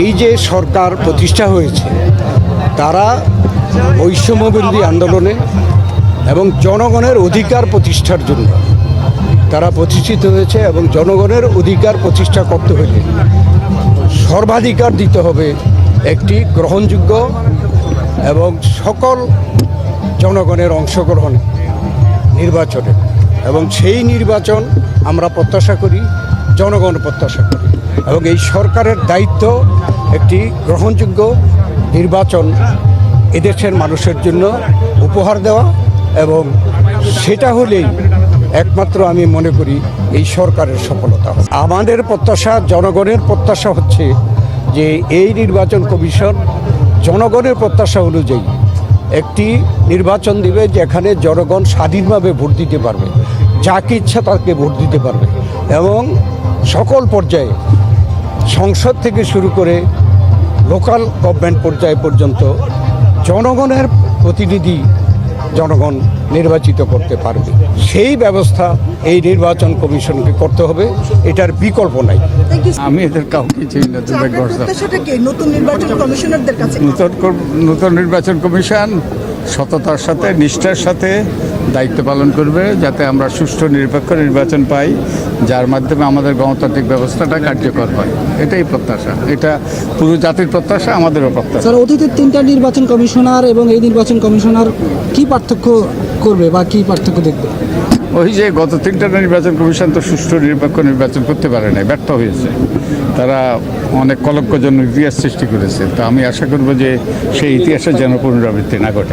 এই যে সরকার প্রতিষ্ঠা হয়েছে, তারা বৈষম্যবিরোধী আন্দোলনে এবং জনগণের অধিকার প্রতিষ্ঠার জন্য তারা প্রতিষ্ঠিত হয়েছে এবং জনগণের অধিকার প্রতিষ্ঠা করতে হলে সর্বাধিকার দিতে হবে একটি গ্রহণযোগ্য এবং সকল জনগণের অংশগ্রহণ নির্বাচনে। এবং সেই নির্বাচন আমরা প্রত্যাশা করি জনগণ প্রত্যাশা করি। এবং এই সরকারের দায়িত্ব একটি গ্রহণযোগ্য নির্বাচন এদেশের মানুষের জন্য উপহার দেওয়া এবং সেটা হলেই একমাত্র আমি মনে করি এই সরকারের সফলতা আমাদের প্রত্যাশা, জনগণের প্রত্যাশা হচ্ছে যে এই নির্বাচন কমিশন জনগণের প্রত্যাশা অনুযায়ী একটি নির্বাচন দিবে যেখানে জনগণ স্বাধীনভাবে ভোট দিতে পারবে, যাকে ইচ্ছা তাকে ভোট দিতে পারবে এবং সকল পর্যায়ে সংসদ থেকে শুরু করে লোকাল গভর্নমেন্ট পর্যায় পর্যন্ত জনগণের প্রতিনিধি জনগণ নির্বাচিত করতে পারবে। সেই ব্যবস্থা এই নির্বাচন কমিশনকে করতে হবে এটার বিকল্প নাই. আমি এদের কাউকে চিনি না নতুন নির্বাচন কমিশনারদের কাছে? নতুন নির্বাচন কমিশন সততার সাথে নিষ্ঠার সাথে দায়িত্ব পালন করবে যাতে আমরা সুষ্ঠু নিরপেক্ষ নির্বাচন পাই যার মাধ্যমে আমাদের গণতান্ত্রিক ব্যবস্থাটা কার্যকর হয়। এটাই প্রত্যাশা। এটা পুরো জাতির প্রত্যাশা আমাদেরও প্রত্যাশা। স্যার অতীতের তিনটা নির্বাচন কমিশনার এবং এই নির্বাচন কমিশনার কি পার্থক্য করবে বা কি পার্থক্য দেখবে? ওই যে গত তিনটা নির্বাচন কমিশন তো সুষ্ঠু নিরপেক্ষ নির্বাচন করতে পারে নাই ব্যর্থ হয়েছে। তারা অনেক কলঙ্কজনক ইতিহাস সৃষ্টি করেছে। তো আমি আশা করব যে সেই ইতিহাসের যেন পুনরাবৃত্তি না ঘটে।